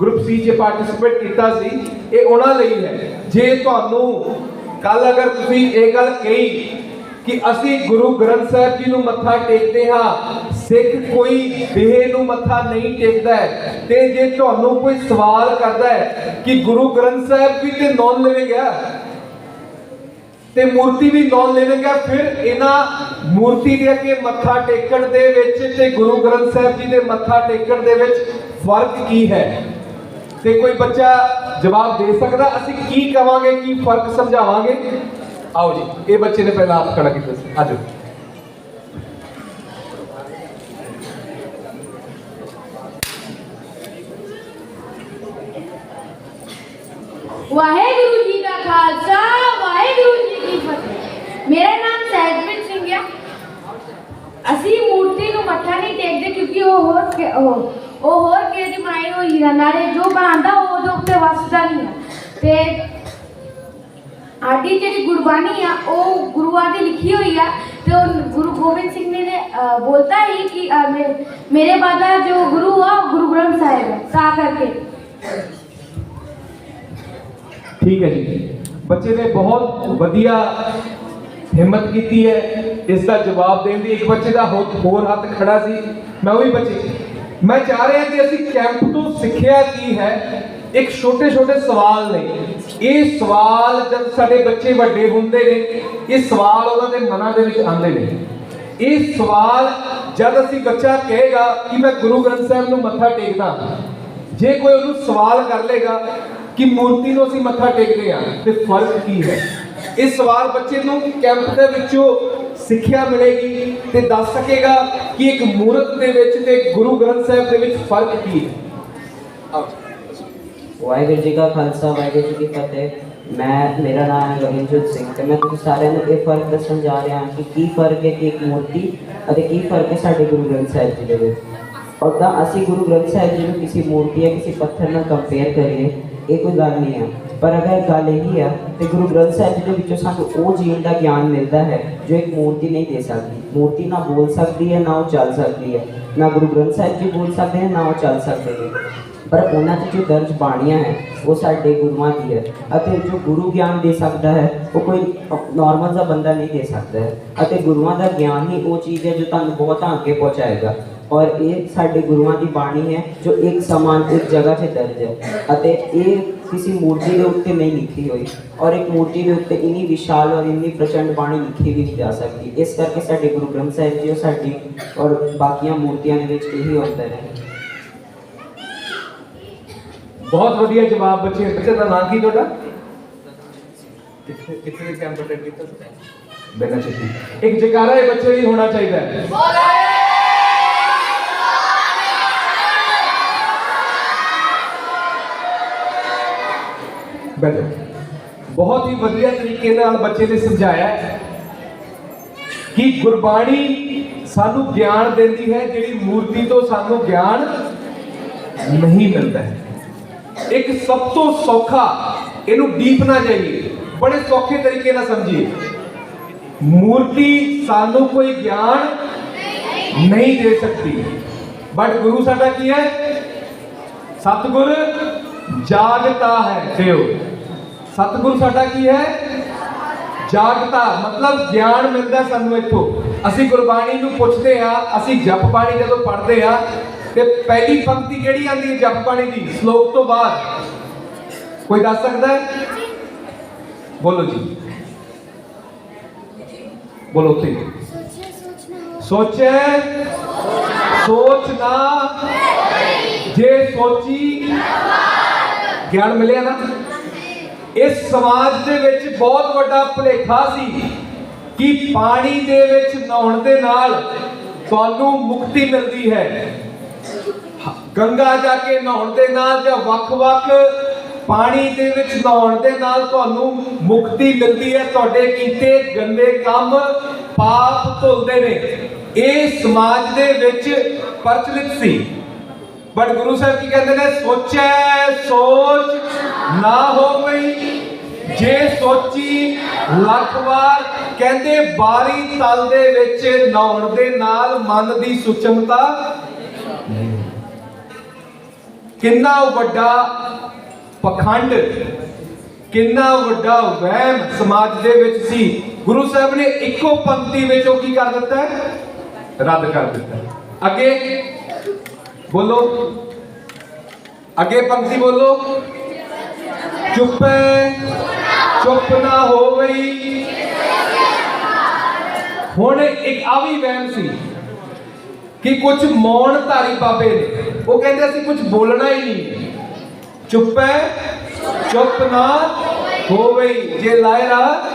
E: ਗਰੁੱਪ C 'ਚ ਪਾਰਟਿਸਿਪੇਟ ਕੀਤਾ ਸੀ, ਇਹ ਉਹਨਾਂ ਲਈ ਹੈ। ਜੇ ਤੁਹਾਨੂੰ ਕੱਲ ਅਗਰ ਤੁਸੀਂ ਇਹ ਗੱਲ ਕਹੀ ਕਿ ਅਸੀਂ ਗੁਰੂ ਗ੍ਰੰਥ ਸਾਹਿਬ ਜੀ ਨੂੰ ਮੱਥਾ ਟੇਕਦੇ ਹਾਂ, ਸਿੱਖ ਕੋਈ ਦੇਹ ਨੂੰ ਮੱਥਾ ਨਹੀਂ ਟੇਕਦਾ ਤੇ ਜੇ ਤੁਹਾਨੂੰ ਕੋਈ ਸਵਾਲ ਕਰਦਾ ਹੈ ਕਿ ਗੁਰੂ ਗ੍ਰੰਥ ਸਾਹਿਬ ਜੀ ਤੇ ਨੌਨ ਲਿਵਿੰਗ ਹੈ ਤੇ ਮੂਰਤੀ ਵੀ ਨੌਨ ਲਿਵਿੰਗ। ਫਿਰ ਇਹਨਾਂ ਮੂਰਤੀ ਦੇ ਅੱਗੇ ਮੱਥਾ ਟੇਕਣ ਦੇ ਵਿੱਚ ਤੇ ਗੁਰੂ ਗ੍ਰੰਥ ਸਾਹਿਬ ਜੀ ਦੇ ਮੱਥਾ ਟੇਕਣ ਦੇ ਵਿੱਚ ਫ਼ਰਕ ਕੀ ਹੈ? ਤੇ ਕੋਈ ਬੱਚਾ ਜਵਾਬ ਦੇ ਸਕਦਾ? ਅਸੀਂ ਕੀ ਕਵਾਂਗੇ, ਕੀ ਫ਼ਰਕ ਸਮਝਾਵਾਂਗੇ? ਆਓ ਜੀ, ਇਹ ਬੱਚੇ ਨੇ ਪਹਿਲਾਂ ਆਪ ਖੜਾ ਕੀਤਾ ਸੀ। ਆਜੋ।
A: ਵਾਹਿਗੁਰੂ ਜੀ ਦਾ ਖਾਲਸਾ, ਵਾਹਿਗੁਰੂ ਜੀ ਮੇਰਾ ਨਾਮ ਸਹਿਜਪ੍ਰੀਤ ਸਿੰਘ ਹੈ ਅਸੀਂ ਮੂਰਤੀ ਨੂੰ ਮੱਥਾ ਨਹੀਂ ਟੇਕਦੇ ਕਿਉਂਕਿ ਉਹ ਹੋਰ ਉਹ ਹੋਰ ਕਿਸੇ ਦੀ ਬਣਾਈ ਹੋਈ ਹੈ ਨਾਲੇ ਜੋ ਬਣਾਉਂਦਾ ਉਹ ਉਹਦੇ ਉੱਤੇ ਵਸਦਾ ਨਹੀਂ ਹੈ ਤੇ ਸਾਡੀ ਜਿਹੜੀ ਗੁਰਬਾਣੀ ਆ ਉਹ ਗੁਰੂਆਂ ਦੀ ਲਿਖੀ ਹੋਈ ਆ। ਤੇ ਉਹ ਗੁਰੂ ਗੋਬਿੰਦ ਸਿੰਘ ਨੇ ਨੇ, ਬੋਲਤਾ ਹੀ ਕਿ ਮੇਰੇ ਬਾਦਾ ਜੋ ਗੁਰੂ ਆ ਗੁਰੂ ਗ੍ਰੰਥ ਸਾਹਿਬ ਹੈ ਤਾਂ ਕਰਕੇ।
E: ਠੀਕ ਹੈ ਜੀ। ਬੱਚੇ ਨੇ ਬਹੁਤ ਵਧੀਆ ਹਿੰਮਤ ਕੀਤੀ ਹੈ, ਇਸ ਦਾ ਜਵਾਬ ਦੇਣ ਦੀ ਇੱਕ ਬੱਚੇ ਦਾ ਹੋਰ ਹੱਥ ਖੜਾ ਸੀ। ਮੈਂ ਉਹ ਵੀ ਬੱਚੇ ਮੈਂ ਚਾਹ ਰਿਹਾ ਕਿ ਅਸੀਂ ਕੈਂਪ ਤੋਂ ਸਿੱਖਿਆ ਕੀ ਹੈ? ਇੱਕ ਛੋਟੇ ਛੋਟੇ ਸਵਾਲ ਨੇ। ਇਹ ਸਵਾਲ ਜਦ ਸਾਡੇ ਬੱਚੇ ਵੱਡੇ ਹੁੰਦੇ ਨੇ, ਇਹ ਸਵਾਲ ਉਹਨਾਂ ਦੇ ਮਨਾਂ ਦੇ ਵਿੱਚ ਆਉਂਦੇ ਨੇ। ਇਹ ਸਵਾਲ ਜਦ ਅਸੀਂ ਬੱਚਾ ਕਹੇਗਾ ਕਿ ਮੈਂ ਗੁਰੂ ਗ੍ਰੰਥ ਸਾਹਿਬ ਨੂੰ ਮੱਥਾ ਟੇਕਦਾ ਜੇ ਕੋਈ ਉਹਨੂੰ ਸਵਾਲ ਕਰ ਲੇਗਾ ਕਿ ਮੂਰਤੀ ਨੂੰ ਅਸੀਂ ਮੱਥਾ ਟੇਕਦੇ ਹਾਂ, ਤੇ ਫ਼ਰਕ ਕੀ ਹੈ? ਇਹ ਸਵਾਲ ਬੱਚੇ ਨੂੰ ਕੈਂਪ ਦੇ ਵਿੱਚੋਂ ਸਿੱਖਿਆ ਮਿਲੇਗੀ ਤੇ ਦੱਸ ਸਕੇਗਾ ਕਿ ਇੱਕ ਮੂਰਤ ਦੇ ਵਿੱਚ ਤੇ ਗੁਰੂ ਗ੍ਰੰਥ ਸਾਹਿਬ ਦੇ ਵਿੱਚ ਫ਼ਰਕ ਕੀ ਹੈ?
F: ਵਾਹਿਗੁਰੂ ਜੀ ਕਾ ਖਾਲਸਾ, ਵਾਹਿਗੁਰੂ ਜੀ ਕੀ ਫਤਿਹ। ਮੈਂ, ਮੇਰਾ ਨਾਮ ਹੈ ਗਗਨਜੋਤ ਸਿੰਘ ਤੇ ਮੈਂ ਤੁਸੀਂ ਸਾਰਿਆਂ ਨੂੰ ਇਹ ਫ਼ਰਕ ਦੱਸਣ ਜਾ ਰਿਹਾ ਹਾਂ ਕਿ ਕੀ ਫ਼ਰਕ ਹੈ ਕਿ ਇੱਕ ਮੂਰਤੀ ਅਤੇ ਕੀ ਫ਼ਰਕ ਹੈ ਸਾਡੇ ਗੁਰੂ ਗ੍ਰੰਥ ਸਾਹਿਬ ਜੀ ਦੇ ਵਿੱਚ। ਉਦਾਂ ਅਸੀਂ ਗੁਰੂ ਗ੍ਰੰਥ ਸਾਹਿਬ ਜੀ ਨੂੰ ਕਿਸੇ ਮੂਰਤੀ ਜਾਂ ਕਿਸੇ ਪੱਥਰ ਨਾਲ ਕੰਪੇਅਰ ਕਰੀਏ, ਇਹ ਕੋਈ ਗੱਲ ਨਹੀਂ ਹੈ। ਪਰ ਅਗਰ ਗੱਲ ਇਹ ਹੈ ਤੇ ਗੁਰੂ ਗ੍ਰੰਥ ਸਾਹਿਬ ਜੀ ਦੇ ਵਿੱਚੋਂ ਸਾਨੂੰ ਉਹ ਜੀਵਨ ਦਾ ਗਿਆਨ ਮਿਲਦਾ ਹੈ ਜੋ ਇੱਕ ਮੂਰਤੀ ਨਹੀਂ ਦੇ ਸਕਦੀ। ਮੂਰਤੀ ਨਾ ਬੋਲ ਸਕਦੀ ਹੈ, ਨਾ ਉਹ ਚੱਲ ਸਕਦੀ ਹੈ। ਨਾ ਗੁਰੂ ਗ੍ਰੰਥ ਸਾਹਿਬ ਜੀ ਬੋਲ ਸਕਦੇ ਨੇ ਨਾ ਉਹ ਚੱਲ ਸਕਦੇ ਨੇ। ਪਰ ਉਹਨਾਂ 'ਚ ਜੋ ਦਰਜ ਬਾਣੀਆਂ ਹੈ, ਉਹ ਸਾਡੇ ਗੁਰੂਆਂ ਦੀ ਹੈ। ਅਤੇ ਜੋ ਗੁਰੂ ਗਿਆਨ ਦੇ ਸਕਦਾ ਹੈ, ਉਹ ਕੋਈ ਨਾਰਮਲ ਜਿਹਾ ਬੰਦਾ ਨਹੀਂ ਦੇ ਸਕਦਾ ਹੈ। ਅਤੇ ਗੁਰੂਆਂ ਦਾ ਗਿਆਨ ਹੀ ਉਹ ਚੀਜ਼ ਹੈ ਜੋ ਤੁਹਾਨੂੰ ਬਹੁਤ ਅੱਗੇ ਪਹੁੰਚਾਏਗਾ। ਔਰ ਇਹ ਸਾਡੇ ਗੁਰੂਆਂ ਦੀ ਬਾਣੀ ਹੈ, ਜੋ ਇੱਕ ਸਮਾਨ ਇੱਕ ਜਗ੍ਹਾ 'ਤੇ ਦਰਜ ਹੈ। ਅਤੇ ਇਹ ਕਿਸੇ ਮੂਰਤੀ ਦੇ ਉੱਤੇ ਨਹੀਂ ਲਿਖੀ ਹੋਈ ਔਰ ਇੱਕ ਮੂਰਤੀ ਦੇ ਉੱਤੇ ਇੰਨੀ ਵਿਸ਼ਾਲ ਔਰ ਇੰਨੀ ਪ੍ਰਚੰਡ ਬਾਣੀ ਲਿਖੀ ਵੀ ਨਹੀਂ ਜਾ ਸਕਦੀ ਇਸ ਕਰਕੇ ਸਾਡੇ ਗੁਰੂ ਗ੍ਰੰਥ ਸਾਹਿਬ ਜੀ ਔਰ ਸਾਡੀ ਔਰ ਬਾਕੀਆਂ ਮੂਰਤੀਆਂ ਦੇ ਵਿੱਚ ਇਹੀ ਅੰਤਰ ਹੈ
E: ਬਹੁਤ ਵਧੀਆ ਜਵਾਬ ਬੱਚੇ ਬੱਚੇ ਦਾ ਨਾਮ ਕੀ ਤੁਹਾਡਾ ਕਿੱਥੇ ਕਿੱਥੇ ਦੇ ਕੈਂਪ ਅਟੈਂਡ ਕੀਤਾ ਬੈਨਾ ਚਿੱਟੀ ਇੱਕ ਜਕਾਰਾ ਇਹ ਬੱਚੇ ਲਈ ਹੋਣਾ ਚਾਹੀਦਾ ਹੈ ਬੈਠੋ। ਬਹੁਤ ਹੀ ਵਧੀਆ ਤਰੀਕੇ ਨਾਲ ਬੱਚੇ ਨੇ ਸਮਝਾਇਆ ਕਿ ਗੁਰਬਾਣੀ ਸਾਨੂੰ ਗਿਆਨ ਦਿੰਦੀ ਹੈ, ਜਿਹੜੀ ਮੂਰਤੀ ਤੋਂ ਸਾਨੂੰ ਗਿਆਨ ਨਹੀਂ ਮਿਲਦਾ ਇੱਕ ਸਭ ਤੋਂ ਸੌਖਾ, ਇਹਨੂੰ ਡੀਪ ਨਾ ਜਾਈਏ, ਬੜੇ ਸੌਖੇ ਤਰੀਕੇ ਨਾਲ ਸਮਝੀਏ। ਮੂਰਤੀ ਸਾਨੂੰ ਕੋਈ ਗਿਆਨ ਨਹੀਂ ਦੇ ਸਕਦੀ। ਬਟ ਗੁਰੂ ਸਾਡਾ ਕੀ ਹੈ? ਸਤਿਗੁਰ ਜਾਗਤਾ ਹੈ ਦਿਓ ਸਤਿਗੁਰ ਸਾਡਾ ਕੀ ਹੈ? ਜਾਗਤਾ, ਮਤਲਬ ਗਿਆਨ ਮਿਲਦਾ ਸਾਨੂੰ ਇੱਥੋਂ। ਅਸੀਂ ਗੁਰਬਾਣੀ ਨੂੰ ਪੁੱਛਦੇ ਆ ਅਸੀਂ ਜਪ ਬਾਣੀ ਜਦੋਂ ਪੜ੍ਹਦੇ ਆ ਤੇ ਪਹਿਲੀ ਪੰਕਤੀ ਕਿਹੜੀ ਆਂਦੀ ਹੈ ਜਪ ਬਾਣੀ ਦੀ? ਸ਼ਲੋਕ ਤੋਂ ਬਾਅਦ। ਕੋਈ ਦੱਸ ਸਕਦਾ ਹੈ? ਬੋਲੋ ਜੀ। ਬੋਲੋ ਤੇ ਸੋਚੇ ਸੋਚ ਨਾ ਜੇ ਸੋਚੀ, ਗਿਆਨ ਮਿਲਿਆ ਨਾ? ਇਸ ਸਮਾਜ ਦੇ ਵਿੱਚ ਬਹੁਤ ਵੱਡਾ ਭੁਲੇਖਾ ਸੀ ਕਿ ਪਾਣੀ ਦੇ ਵਿੱਚ ਨਹਾਉਣ ਦੇ ਨਾਲ ਤੁਹਾਨੂੰ ਮੁਕਤੀ ਮਿਲਦੀ ਹੈ। ਗੰਗਾ ਜਾ ਕੇ ਨਹਾਉਣ ਦੇ ਨਾਲ ਜਾਂ ਵੱਖ-ਵੱਖ ਪਾਣੀ ਦੇ ਵਿੱਚ ਨਹਾਉਣ ਦੇ ਨਾਲ ਤੁਹਾਨੂੰ ਮੁਕਤੀ ਮਿਲਦੀ ਹੈ। ਤੁਹਾਡੇ ਕੀਤੇ ਗੰਦੇ ਕੰਮ ਪਾਪ ਧੁਲਦੇ ਨੇ। ਇਹ ਸਮਾਜ ਦੇ ਵਿੱਚ ਪ੍ਰਚਲਿਤ ਸੀ। ਬਟ ਗੁਰੂ ਸਾਹਿਬ ਕੀ ਕਹਿੰਦੇ ਨੇ? ਸੋਚੈ, ਸੋਚ, ਨਾ ਹੋਵਈ, ਜੇ ਸੋਚੀ, ਲੱਖ ਵਾਰ। ਕਹਿੰਦੇ, ਬਾਰੀ ਤਲ ਦੇ ਵਿੱਚ ਨਹਾਉਣ ਦੇ ਨਾਲ ਮਨ ਦੀ ਸੁਚਮਤਾ ਕਿੰਨਾ ਵੱਡਾ ਪਖੰਡ, ਕਿੰਨਾ ਵੱਡਾ ਵਹਿਮ ਸਮਾਜ ਦੇ ਵਿੱਚ ਸੀ। ਗੁਰੂ ਸਾਹਿਬ ਨੇ ਇੱਕੋ ਪੰਕਤੀ ਵਿੱਚ ਉਹ ਕੀ ਕਰ ਦਿੱਤਾ? ਰੱਦ ਕਰ ਦਿੱਤਾ। ਅੱਗੇ ਬੋਲੋ। ਅੱਗੇ ਪੰਕਤੀ ਬੋਲੋ। ਚੁੱਪ ਚੁੱਪ ਨਾ ਹੋ ਗਈ। ਹੁਣ ਇੱਕ ਆ ਵੀ ਵਹਿਮ ਸੀ ਕਿ ਕੁਝ ਮੌਨ ਧਾਰੀ ਬਾਬੇ ਨੇ, ਉਹ ਕਹਿੰਦੇ ਅਸੀਂ ਕੁਝ ਬੋਲਣਾ ਹੀ ਨਹੀਂ। ਚੁੱਪ ਹੈ ਚੁੱਪ ਨਾ ਹੋਵੇ ਗਈ। ਜੇ ਲਾਇਰਾ,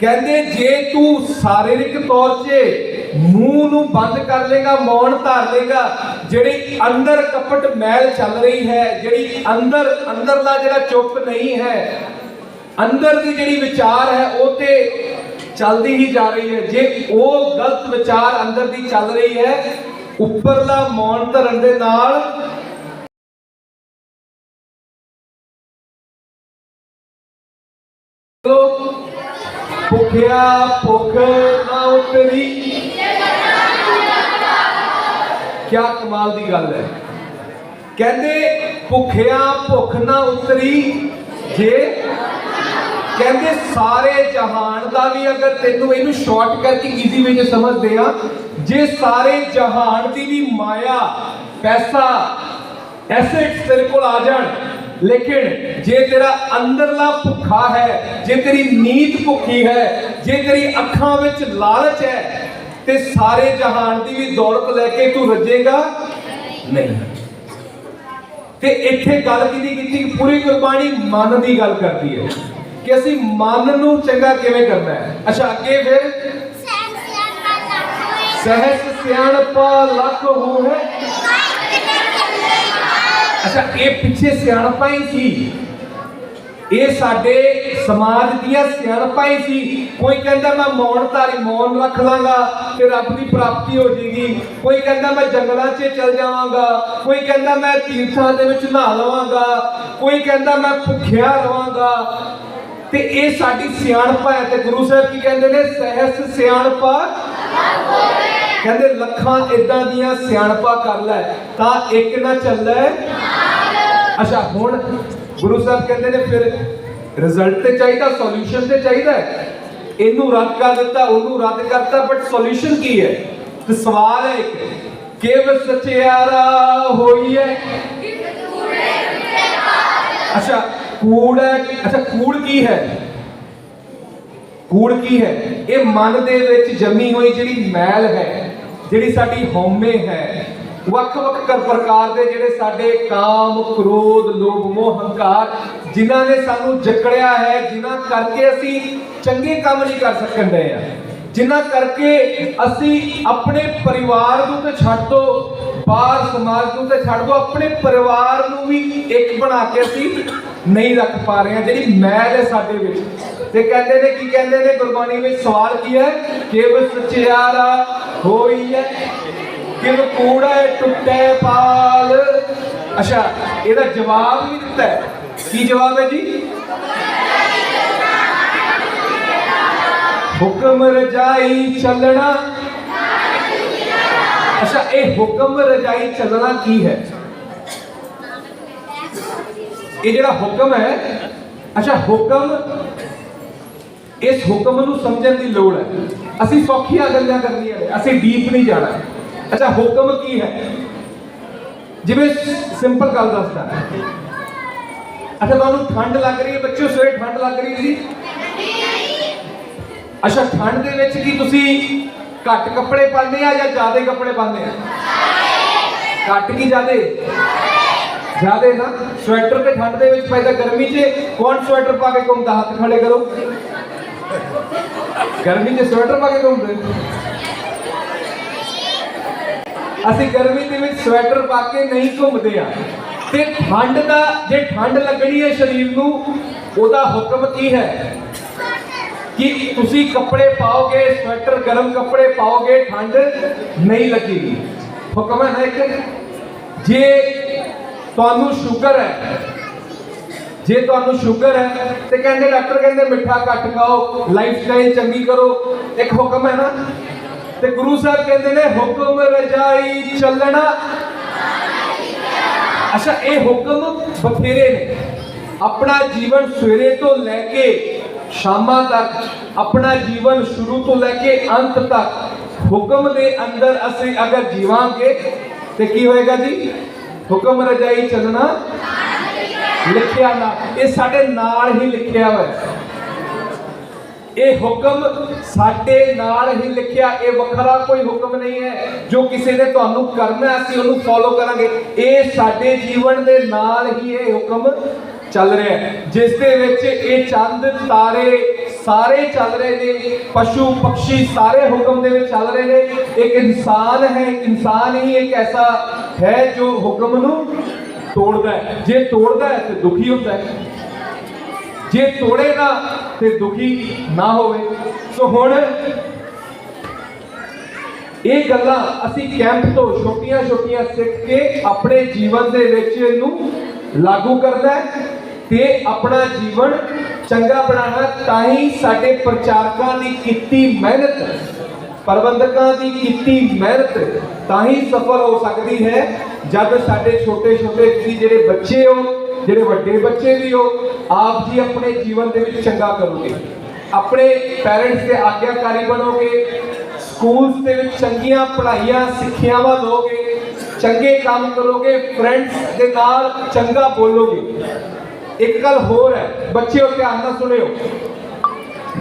E: ਕਹਿੰਦੇ ਜੇ ਤੂੰ ਸਰੀਰਕ ਤੌਰ 'ਤੇ ਮੂੰਹ ਨੂੰ ਬੰਦ ਕਰ ਲੇਗਾ ਮੌਨ ਧਾਰ ਲੇਗਾ ਜਿਹੜੀ ਅੰਦਰ ਕਪਟ ਮੈਲ ਚੱਲ ਰਹੀ ਹੈ, ਜਿਹੜੀ ਅੰਦਰ, ਅੰਦਰਲਾ ਜਿਹੜਾ ਚੁੱਪ ਨਹੀਂ ਹੈ, ਅੰਦਰ ਦੀ ਜਿਹੜੀ ਵਿਚਾਰ ਹੈ, ਉਹ ਤੇ ਚੱਲਦੀ ਹੀ ਜਾ ਰਹੀ ਹੈ। ਜੇ ਉਹ ਗਲਤ ਵਿਚਾਰ ਅੰਦਰ ਦੀ ਚੱਲ ਰਹੀ ਹੈ, ਉੱਪਰਲਾ ਮੌਨ ਧਰਨ ਦੇ ਨਾਲ ਭੁੱਖਿਆ ਭੁੱਖ ਨਾ ਉਤਰੀ ਕਿਆ ਕਮਾਲ ਦੀ ਗੱਲ ਹੈ। ਕਹਿੰਦੇ, ਭੁੱਖਿਆ ਭੁੱਖ ਨਾ ਉਤਰੀ ਜੇ। ਕਹਿੰਦੇ, ਸਾਰੇ ਜਹਾਨ ਦਾ ਵੀ ਅਗਰ ਤੈਨੂੰ ਇਹਨੂੰ ਸ਼ਾਰਟ ਕਰਕੇ ਈਜ਼ੀ ਵਿੱਚ ਸਮਝਦੇ ਆ, ਜੇ ਸਾਰੇ ਜਹਾਨ ਦੀ ਵੀ ਮਾਇਆ, ਪੈਸਾ ਐਸੈਟਸ ਤੇਰੇ ਕੋਲ ਆ ਜਾਣ, ਲੇਕਿਨ ਜੇ ਤੇਰਾ ਅੰਦਰਲਾ ਭੁੱਖਾ ਹੈ, ਜੇ ਤੇਰੀ ਨੀਂਦ ਭੁੱਖੀ ਹੈ, ਜੇ ਤੇਰੀ ਅੱਖਾਂ ਵਿੱਚ ਲਾਲਚ ਹੈ ਤੇ ਸਾਰੇ ਜਹਾਨ ਦੀ ਵੀ ਦੌਲਤ ਲੈ ਕੇ ਤੂੰ ਰੱਜੇਗਾ? ਨਹੀਂ। ਤੇ ਇੱਥੇ ਗੱਲ ਕਿਹਦੀ ਕੀਤੀ? ਪੂਰੀ ਗੁਰਬਾਣੀ ਮਨ ਦੀ ਗੱਲ ਕਰਦੀ ਹੈ। ਕਿ ਅਸੀਂ ਮਨ ਨੂੰ ਚੰਗਾ ਕਿਵੇਂ ਕਰਨਾ ਹੈ? ਅੱਛਾ, ਅੱਗੇ ਫਿਰ? ਸਹਿਸ ਸਿਆਣਪਾ ਲੱਖ ਹੋਵੇ। ਅੱਛਾ, ਇਹ ਪਿੱਛੇ ਸਿਆਣਪਾਂ ਹੀ ਸੀ। ਇਹ ਸਾਡੇ ਸਮਾਜ ਦੀਆਂ ਸਿਆਣਪਾਂ ਹੀ ਸੀ। ਕੋਈ ਕਹਿੰਦਾ ਮੈਂ ਮੌਨ ਧਾਰੀ ਮੌਨ ਰੱਖ ਲਾਂਗਾ ਤੇ ਰੱਬ ਦੀ ਪ੍ਰਾਪਤੀ ਹੋ ਜੇਗੀ। ਕੋਈ ਕਹਿੰਦਾ ਮੈਂ ਜੰਗਲਾਂ 'ਚ ਚਲ ਜਾਵਾਂਗਾ। ਕੋਈ ਕਹਿੰਦਾ ਮੈਂ ਤੀਰਥਾਂ ਦੇ ਵਿੱਚ ਨਹਾ ਲਵਾਂਗਾ। ਕੋਈ ਕਹਿੰਦਾ ਮੈਂ ਭੁੱਖਿਆ ਰਵਾਂਗਾ। ਤੇ ਇਹ ਸਾਡੀ ਸਿਆਣਪਾ ਹੈ ਤੇ ਗੁਰੂ ਸਾਹਿਬ ਕੀ ਕਹਿੰਦੇ ਨੇ? ਸਹਿਸ ਸਿਆਣਪਾ ਕਹਿੰਦੇ ਲੱਖਾਂ ਇਦਾਂ ਦੀਆਂ ਸਿਆਣਪਾ ਕਰ ਲੈ, ਤਾਂ ਇੱਕ ਨਾ ਚੱਲੇ। ਅੱਛਾ, ਹੁਣ ਗੁਰੂ ਸਾਹਿਬ ਕਹਿੰਦੇ ਨੇ ਫਿਰ ਰਿਜ਼ਲਟ ਤੇ ਚਾਹੀਦਾ ਸੋਲੂਸ਼ਨ ਤੇ ਚਾਹੀਦਾ ਇਹਨੂੰ ਰੱਦ ਕਰ ਦਿੱਤਾ, ਉਹਨੂੰ ਰੱਦ ਕਰਤਾ ਬਟ ਸੋਲੂਸ਼ਨ ਕੀ ਹੈ? ਤੇ ਸਵਾਲ ਹੈ ਇੱਕ, ਕਿਵ ਸਚਿਆਰਾ ਹੋਈ ਹੈ ਅੱਛਾ, ਕੂੜ ਹੈ, ਅੱਛਾ, ਕੂੜ ਕੀ ਹੈ? ਕੂੜ ਕੀ ਹੈ? ਇਹ ਮਨ ਦੇ ਵਿੱਚ ਜੰਮੀ ਹੋਈ ਜਿਹੜੀ ਮੈਲ ਹੈ, ਜਿਹੜੀ ਸਾਡੀ ਹਉਮੈ ਹੈ ਵੱਖ-ਵੱਖ ਕਰ ਪ੍ਰਕਾਰ ਦੇ ਜਿਹੜੇ ਸਾਡੇ ਕਾਮ, ਕ੍ਰੋਧ, ਲੋਭ, ਮੋਹ, ਹੰਕਾਰ ਜਿਨ੍ਹਾਂ ਨੇ ਸਾਨੂੰ ਜਕੜਿਆ ਹੈ ਜਿਨ੍ਹਾਂ ਕਰਕੇ ਅਸੀਂ ਚੰਗੇ ਕੰਮ ਨਹੀਂ ਕਰ ਸਕਣਦੇ ਆ। ਜਿਨ੍ਹਾਂ ਕਰਕੇ ਅਸੀਂ ਆਪਣੇ ਪਰਿਵਾਰ ਨੂੰ ਤੇ ਛੱਡ ਦੋ ਬਾਹਰ ਸਮਾਜ ਨੂੰ ਤੇ ਛੱਡ ਦੋ ਆਪਣੇ ਪਰਿਵਾਰ ਨੂੰ ਵੀ ਇੱਕ ਬਣਾ ਕੇ ਅਸੀਂ ਨਹੀਂ ਰੱਖ ਪਾ ਰਹੇ ਹਾਂ ਜਿਹੜੀ ਮੈਲ ਹੈ ਸਾਡੇ ਵਿੱਚ। ਤੇ ਕਹਿੰਦੇ ਨੇ ਕੀ ਕਹਿੰਦੇ ਨੇ ਗੁਰਬਾਣੀ ਵਿੱਚ? ਸਵਾਲ ਕੀ ਹੈ? ਕਿਵ ਸਚਿਆਰਾ ਹੋਈ ਹੈ। ਕਿਵ ਕੂੜਾ ਟੁੱਟੇ ਪਾਲ? ਅੱਛਾ, ਇਹਦਾ ਜਵਾਬ ਵੀ ਦਿੱਤਾ ਹੈ। ਕੀ ਜਵਾਬ ਹੈ ਜੀ? ਹੁਕਮ ਰਜਾਈ ਚੱਲਣਾ। ਅੱਛਾ, ਇਹ ਹੁਕਮ ਰਜਾਈ ਚੱਲਣਾ ਕੀ ਹੈ? ਇਹ ਜਿਹੜਾ ਹੁਕਮ ਹੈ, ਅੱਛਾ, ਹੁਕਮ ਇਸ ਹੁਕਮ ਨੂੰ ਸਮਝਣ ਦੀ ਲੋੜ ਹੈ। ਅਸੀਂ ਸੌਖੀਆਂ ਗੱਲਾਂ ਕਰਨੀਆਂ ਨੇ, ਅਸੀਂ ਡੀਪ ਨਹੀਂ ਜਾਣਾ। ਅੱਛਾ, ਹੁਕਮ ਕੀ ਹੈ? ਜਿਵੇਂ ਸਿੰਪਲ ਗੱਲ ਦੱਸਦਾ। ਅੱਛਾ ਤੁਹਾਨੂੰ ਠੰਡ ਲੱਗ ਰਹੀ ਹੈ, ਬੱਚਿਓ, ਸਵੇਰੇ ਠੰਡ ਲੱਗ ਰਹੀ ਸੀ। ਅੱਛਾ, ਠੰਡ ਦੇ ਵਿੱਚ ਕੀ ਤੁਸੀਂ ਘੱਟ ਕੱਪੜੇ ਪਾਉਂਦੇ ਆ ਜਾਂ ਜ਼ਿਆਦਾ ਕੱਪੜੇ ਪਾਉਂਦੇ ਆ? ਘੱਟ ਕੀ ਜ਼ਿਆਦਾ? ਜ਼ਿਆਦਾ ਨਾ। ਸਵੈਟਰ ਤੇ ਠੰਡ ਦੇ ਵਿੱਚ ਪੈਦਾ ਗਰਮੀ 'ਚ ਕੌਣ ਸਵੈਟਰ ਪਾ ਕੇ ਘੁੰਮਦਾ? ਹੱਥ ਖੜੇ ਕਰੋ। ਗਰਮੀ 'ਚ ਸਵੈਟਰ ਪਾ ਕੇ ਘੁੰਮਦੇ। ਅਸੀਂ ਗਰਮੀ ਦੇ ਵਿੱਚ ਸਵੈਟਰ ਪਾ ਕੇ ਨਹੀਂ ਘੁੰਮਦੇ ਆ। ਤੇ ਠੰਡ ਦਾ, ਜੇ ਠੰਡ ਲੱਗਣੀ ਹੈ ਸਰੀਰ ਨੂੰ, ਉਹਦਾ ਹੁਕਮ ਕੀ ਹੈ? ਕਿ ਤੁਸੀਂ ਕੱਪੜੇ ਪਾਓਗੇ, ਸਵੈਟਰ, ਗਰਮ ਕੱਪੜੇ ਪਾਓਗੇ, ਠੰਡ ਨਹੀਂ ਲੱਗੇਗੀ। ਹੁਕਮ ਹੈ ਨਾ ਇੱਕ? ਜੇ ਤੁਹਾਨੂੰ ਸ਼ੂਗਰ ਹੈ, ਜੇ ਤੁਹਾਨੂੰ ਸ਼ੂਗਰ ਹੈ, ਤੇ ਕਹਿੰਦੇ ਡਾਕਟਰ ਕਹਿੰਦੇ ਮਿੱਠਾ ਘੱਟ ਖਾਓ ਲਾਈਫ ਸਟਾਈਲ ਚੰਗੀ ਕਰੋ। ਇੱਕ ਹੁਕਮ ਹੈ ਨਾ? ਤੇ ਗੁਰੂ ਸਾਹਿਬ ਕਹਿੰਦੇ ਨੇ, ਹੁਕਮ ਰਜਾਈ ਚੱਲਣਾ। ਅੱਛਾ, ਇਹ ਹੁਕਮ ਬਥੇਰੇ ਨੇ। ਆਪਣਾ ਜੀਵਨ ਸਵੇਰੇ ਤੋਂ ਲੈ ਕੇ ਸ਼ਾਮਾਂ ਤੱਕ, ਆਪਣਾ ਜੀਵਨ ਸ਼ੁਰੂ ਤੋਂ ਲੈ ਕੇ ਅੰਤ ਤੱਕ, ਹੁਕਮ ਦੇ ਅੰਦਰ ਅਸੀਂ ਅਗਰ ਜੀਵਾਂਗੇ, ਤੇ ਕੀ ਹੋਏਗਾ ਜੀ? ਹੁਕਮ ਰਜਾਈ ਚੱਲਣਾ। ਲਿਖਿਆ ਨਾ, ਇਹ ਸਾਡੇ ਨਾਲ ਹੀ ਲਿਖਿਆ ਹੋਇਆ। ਇਹ ਹੁਕਮ ਸਾਡੇ ਨਾਲ ਹੀ ਲਿਖਿਆ, ਇਹ ਵੱਖਰਾ ਕੋਈ ਹੁਕਮ ਨਹੀਂ ਹੈ। ਜੋ ਕਿਸੇ ਨੇ ਤੁਹਾਨੂੰ ਕਰਨਾ ਅਸੀਂ ਉਹਨੂੰ ਫੋਲੋ ਕਰਾਂਗੇ। ਇਹ ਸਾਡੇ ਜੀਵਨ ਦੇ ਨਾਲ ਹੀ ਇਹ ਹੁਕਮ ਚੱਲ ਰਿਹਾ ਹੈ, ਜਿਸ ਦੇ ਵਿੱਚ ਇਹ ਚੰਦ, ਤਾਰੇ ਸਾਰੇ ਚੱਲ ਰਹੇ ਨੇ, ਪਸ਼ੂ, ਪੰਛੀ ਸਾਰੇ ਹੁਕਮ ਦੇ ਵਿੱਚ ਚੱਲ ਰਹੇ ਨੇ। ਇੱਕ ਇਨਸਾਨ ਹੈ ਇਨਸਾਨ ਹੀ ਇੱਕ ਐਸਾ ਹੈ ਜੋ ਹੁਕਮ ਨੂੰ ਤੋੜਦਾ ਹੈ। ਜੇ ਤੋੜਦਾ ਹੈ, ਤੇ ਦੁਖੀ ਹੁੰਦਾ ਹੈ। ਜੇ ਤੋੜੇ ਨਾ ਤੇ ਦੁਖੀ ਨਾ ਹੋਵੇ। ਸੋ ਹੁਣ ਇਹ ਗੱਲਾਂ ਅਸੀਂ ਕੈਂਪ ਤੋਂ ਛੋਟੀਆਂ ਛੋਟੀਆਂ ਸਿੱਖ ਕੇ ਆਪਣੇ ਜੀਵਨ ਦੇ ਵਿੱਚ ਇਹਨੂੰ ਲਾਗੂ ਕਰਨਾ ਹੈ ਤੇ ਆਪਣਾ ਜੀਵਨ ਚੰਗਾ ਬਣਾਉਣਾ ਤਾਂ ਹੀ ਸਾਡੇ ਪ੍ਰਚਾਰਕਾਂ ਦੀ ਕੀਤੀ ਮਿਹਨਤ, ਪ੍ਰਬੰਧਕਾਂ ਦੀ ਕੀਤੀ ਮਿਹਨਤ ਤਾਂ ਹੀ ਸਫਲ ਹੋ ਸਕਦੀ ਹੈ। ਜਦ ਸਾਡੇ ਛੋਟੇ ਛੋਟੇ ਜਿਹੜੇ ਬੱਚੇ ਹੋ ਜਿਹੜੇ ਵੱਡੇ ਬੱਚੇ ਵੀ ਹੋ, ਆਪ ਜੀ ਆਪਣੇ ਜੀਵਨ ਦੇ ਵਿੱਚ ਚੰਗਾ ਕਰੋਗੇ। ਆਪਣੇ ਪੈਰੈਂਟਸ ਦੇ ਆਗਿਆਕਾਰੀ ਬਣੋਗੇ ਸਕੂਲਸ ਦੇ ਵਿੱਚ ਚੰਗੀਆਂ ਪੜ੍ਹਾਈਆਂ, ਸਿੱਖਿਆਵਾਂ ਲਓਗੇ ਚੰਗੇ ਕੰਮ ਕਰੋਗੇ ਫਰੈਂਡਸ ਦੇ ਨਾਲ ਚੰਗਾ ਬੋਲੋਗੇ। ਇੱਕ ਗੱਲ ਹੋਰ ਹੈ, ਬੱਚਿਓ ਧਿਆਨ ਨਾਲ ਸੁਣਿਓ।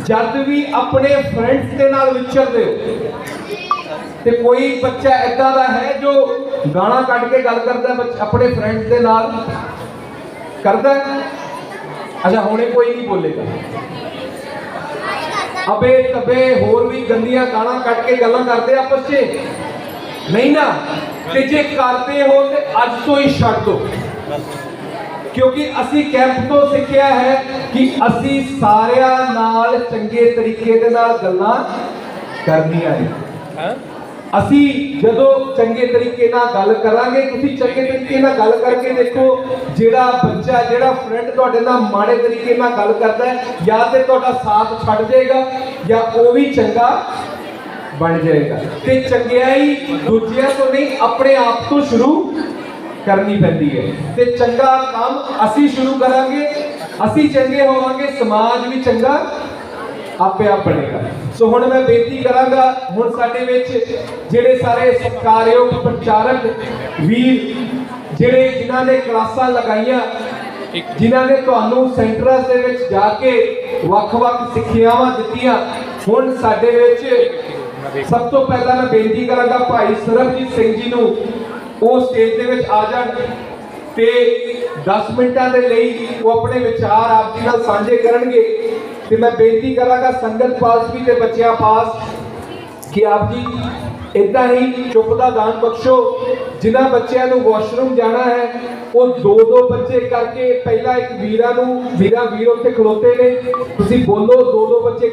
E: ਜਦ ਵੀ ਆਪਣੇ ਫਰੈਂਡਸ ਦੇ ਨਾਲ ਵਿਚਰਦੇ ਹੋ, ਤੇ ਕੋਈ ਬੱਚਾ ਐਦਾਂ ਦਾ ਹੈ ਜੋ ਗਾਣਾ ਕੱਢ ਕੇ ਗੱਲ ਕਰਦਾ ਬੱਚ- ਆਪਣੇ ਫਰੈਂਡਸ ਦੇ ਨਾਲ? ਕਰਦਾ ਹੈ? ਅੱਛਾ, ਹੁਣੇ ਕੋਈ ਨਹੀਂ ਬੋਲੇਗਾ। ਅਬੇ ਤਬੇ, ਹੋਰ ਵੀ ਗੰਦੀਆਂ ਗਾਣਾ ਕੱਢ ਕੇ ਗੱਲਾਂ ਕਰਦੇ ਆ ਆਪਸ 'ਚ? ਨਹੀਂ ਨਾ। ਤੇ ਜੇ ਕਰਦੇ ਹੋ ਤੇ ਅੱਜ ਤੋਂ ਹੀ ਛੱਡ ਦਿਓ ਕਿਉਂਕਿ ਅਸੀਂ ਕੈਂਪ ਤੋਂ ਸਿੱਖਿਆ ਹੈ ਕਿ ਅਸੀਂ ਸਾਰਿਆਂ ਨਾਲ ਚੰਗੇ ਤਰੀਕੇ ਦੇ ਨਾਲ ਗੱਲਾਂ ਕਰਨੀਆਂ ਨੇ। ਅਸੀਂ ਜਦੋਂ ਚੰਗੇ ਤਰੀਕੇ ਨਾਲ ਗੱਲ ਕਰਾਂਗੇ, ਤੁਸੀਂ ਚੰਗੇ ਤਰੀਕੇ ਨਾਲ ਗੱਲ ਕਰਕੇ ਦੇਖੋ ਜਿਹੜਾ ਬੱਚਾ, ਜਿਹੜਾ ਫਰੈਂਡ ਤੁਹਾਡੇ ਨਾਲ ਮਾੜੇ ਤਰੀਕੇ ਨਾਲ ਗੱਲ ਕਰਦਾ ਹੈ, ਜਾਂ ਤੇ ਤੁਹਾਡਾ ਸਾਥ ਛੱਡ ਜਾਏਗਾ ਜਾਂ ਉਹ ਵੀ ਚੰਗਾ ਬਣ ਜਾਏਗਾ। ਤੇ ਚੰਗਿਆਈ ਦੂਜਿਆਂ ਤੋਂ ਨਹੀਂ, ਆਪਣੇ ਆਪ ਤੋਂ ਸ਼ੁਰੂ ਕਰਨੀ ਪੈਂਦੀ ਹੈ। ਤੇ ਚੰਗਾ ਕੰਮ ਅਸੀਂ ਸ਼ੁਰੂ ਕਰਾਂਗੇ, ਅਸੀਂ ਚੰਗੇ ਹੋਵਾਂਗੇ, ਸਮਾਜ ਵੀ ਚੰਗਾ ਆਪੇ ਆਪ ਬਣੇਗਾ। ਸੋ ਹੁਣ ਮੈਂ ਬੇਨਤੀ ਕਰਾਂਗਾ, ਹੁਣ ਸਾਡੇ ਵਿੱਚ ਜਿਹੜੇ ਸਾਰੇ ਸਤਿਕਾਰਯੋਗ ਪ੍ਰਚਾਰਕ ਵੀਰ, ਜਿਹੜੇ ਜਿਨ੍ਹਾਂ ਨੇ ਕਲਾਸਾਂ ਲਗਾਈਆਂ, ਜਿਨ੍ਹਾਂ ਨੇ ਤੁਹਾਨੂੰ ਸੈਂਟਰਾਂ ਦੇ ਵਿੱਚ ਜਾ ਕੇ ਵੱਖ-ਵੱਖ ਸਿੱਖਿਆਵਾਂ ਦਿੱਤੀਆਂ, ਹੁਣ ਸਾਡੇ ਵਿੱਚ ਸਭ ਤੋਂ ਪਹਿਲਾਂ ਮੈਂ ਬੇਨਤੀ ਕਰਾਂਗਾ ਭਾਈ ਸਰਬਜੀਤ ਸਿੰਘ ਜੀ ਨੂੰ ਉਹ ਸਟੇਜ ਦੇ ਵਿੱਚ ਆ ਜਾਣ। ਤੇ 10 ਮਿੰਟਾਂ ਦੇ ਲਈ ਉਹ ਆਪਣੇ ਵਿਚਾਰ ਆਪ ਜੀ ਨਾਲ ਸਾਂਝੇ ਕਰਨਗੇ। ਤੇ ਮੈਂ ਬੇਨਤੀ ਕਰਾਂਗਾ ਸੰਗਤ ਪਾਸ ਵੀ ਤੇ ਬੱਚਿਆਂ ਪਾਸ ਕਿ ਆਪ ਜੀ ਇਦਾਂ ਹੀ ਚੁੱਪ ਦਾ ਦਾਨ ਬਖਸ਼ੋ। ਜਿਨ੍ਹਾਂ ਬੱਚਿਆਂ ਨੂੰ ਵਾਸ਼ਰੂਮ ਜਾਣਾ ਹੈ, ਉਹ ਦੋ ਦੋ ਬੱਚੇ ਕਰਕੇ ਪਹਿਲਾਂ ਇੱਕ ਵੀਰਾਂ ਨੂੰ, ਵੀਰਾ ਵੀਰ ਉੱਥੇ ਖਲੋਤੇ ਨੇ। ਤੁਸੀਂ ਬੋਲੋ, ਦੋ ਦੋ ਬੱਚੇ